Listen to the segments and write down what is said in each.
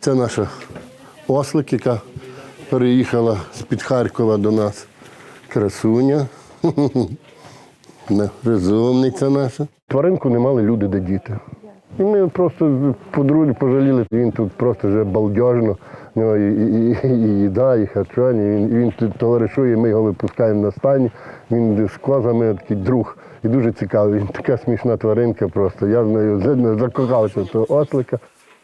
Це наша ослик, яка переїхала з-під Харкова до нас. Красуня. Розумниця наша. Тваринку не мали люди де діти. І ми просто подружі пожаліли. Він тут просто вже балдежно. У нього і, і, і, і їда, і харчування. Він, він тут товаришує, ми його випускаємо на стані. Він з козами такий друг. І дуже цікавий. Він така смішна тваринка просто. Я в нею закохався того ослика.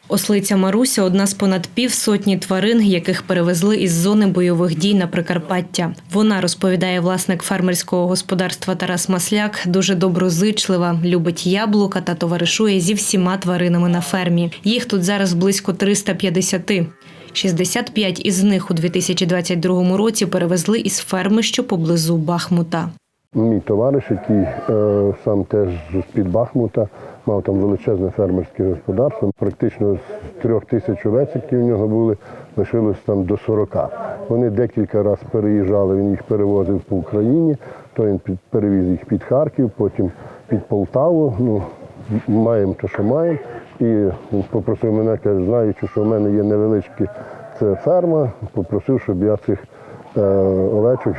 Ослиця Маруся одна з понад півсотні тварин, яких перевезли із зони бойових дій на Прикарпаття. Вона розповідає власник фермерського господарства Тарас Масляк, дуже доброзичлива, любить яблука та товаришує зі всіма тваринами на фермі. Їх тут зараз близько 350. 65 із них у 2022 році перевезли із ферми, що поблизу Бахмута. Мій товариш, який е, сам теж з-під Бахмута, мав там величезне фермерське господарство. Практично з трьох тисяч овець, які в нього були, лишилось там до 40. Вони декілька разів переїжджали, він їх перевозив по Україні, то він перевіз їх під Харків, потім під Полтаву. Ну, маємо те, що маємо. І попросив мене, каже, знаючи, що в мене є невеличкі це ферма, попросив, щоб я цих е, овечок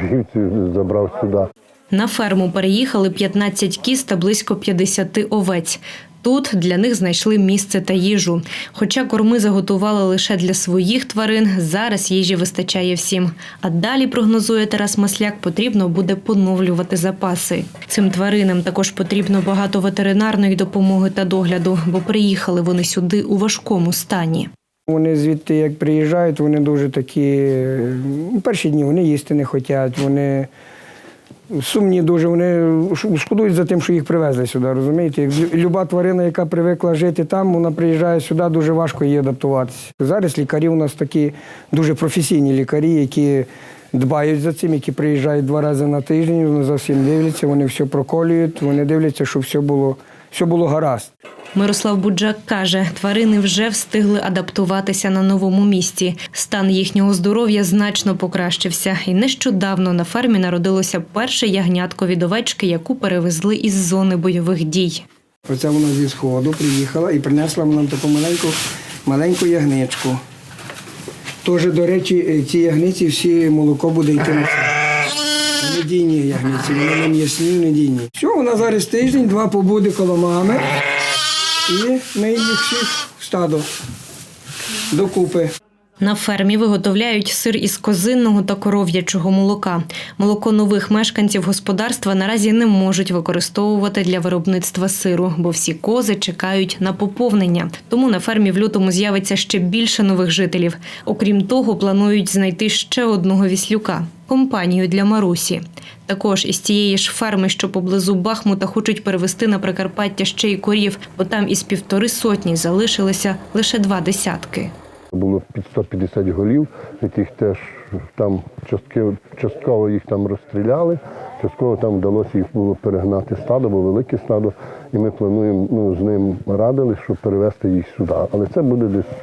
забрав сюди. На ферму переїхали 15 кіз та близько 50 овець. Тут для них знайшли місце та їжу. Хоча корми заготували лише для своїх тварин, зараз їжі вистачає всім. А далі, прогнозує Тарас Масляк, потрібно буде поновлювати запаси. Цим тваринам також потрібно багато ветеринарної допомоги та догляду, бо приїхали вони сюди у важкому стані. Вони звідти, як приїжджають, вони дуже такі. Перші дні вони їсти не хочуть, вони сумні дуже, вони шкодують за тим, що їх привезли сюди, розумієте? Люба тварина, яка привикла жити там, вона приїжджає сюди, дуже важко їй адаптуватися. Зараз лікарі у нас такі дуже професійні лікарі, які дбають за цим, які приїжджають два рази на тиждень, вони за всім дивляться, вони все проколюють, вони дивляться, щоб все було, все було гаразд. Мирослав Буджак каже, тварини вже встигли адаптуватися на новому місці. Стан їхнього здоров'я значно покращився, і нещодавно на фермі народилося перше ягнятко від овечки, яку перевезли із зони бойових дій. Оце вона зі сходу приїхала і принесла нам таку маленьку, маленьку ягничку. Теж, до речі, е, ці ягниці всі молоко буде йти на. Вони ягниці, вони не м'ясні, не дійні. Все, вона зараз тиждень, два побуде коло мами. І ми їх всіх стадо докупи. На фермі виготовляють сир із козинного та коров'ячого молока. Молоко нових мешканців господарства наразі не можуть використовувати для виробництва сиру, бо всі кози чекають на поповнення. Тому на фермі в лютому з'явиться ще більше нових жителів. Окрім того, планують знайти ще одного віслюка компанію для Марусі. Також із цієї ж ферми, що поблизу Бахмута, хочуть перевести на Прикарпаття ще й корів, бо там із півтори сотні залишилися лише два десятки. Було під 150 голів, яких теж там частки, частково їх там розстріляли, частково там вдалося їх було перегнати стадо, бо велике стадо, і ми плануємо ну, з ним радили, щоб перевезти їх сюди. Але це буде десь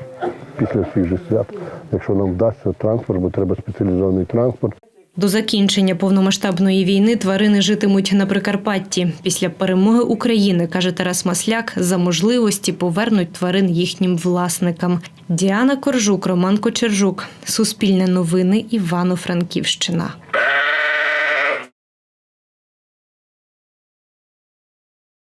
після всіх же свят, якщо нам вдасться транспорт, бо треба спеціалізований транспорт. До закінчення повномасштабної війни тварини житимуть на Прикарпатті. Після перемоги України, каже Тарас Масляк, за можливості повернуть тварин їхнім власникам. Діана Коржук, Роман Кочержук. Суспільне новини Івано-Франківщина.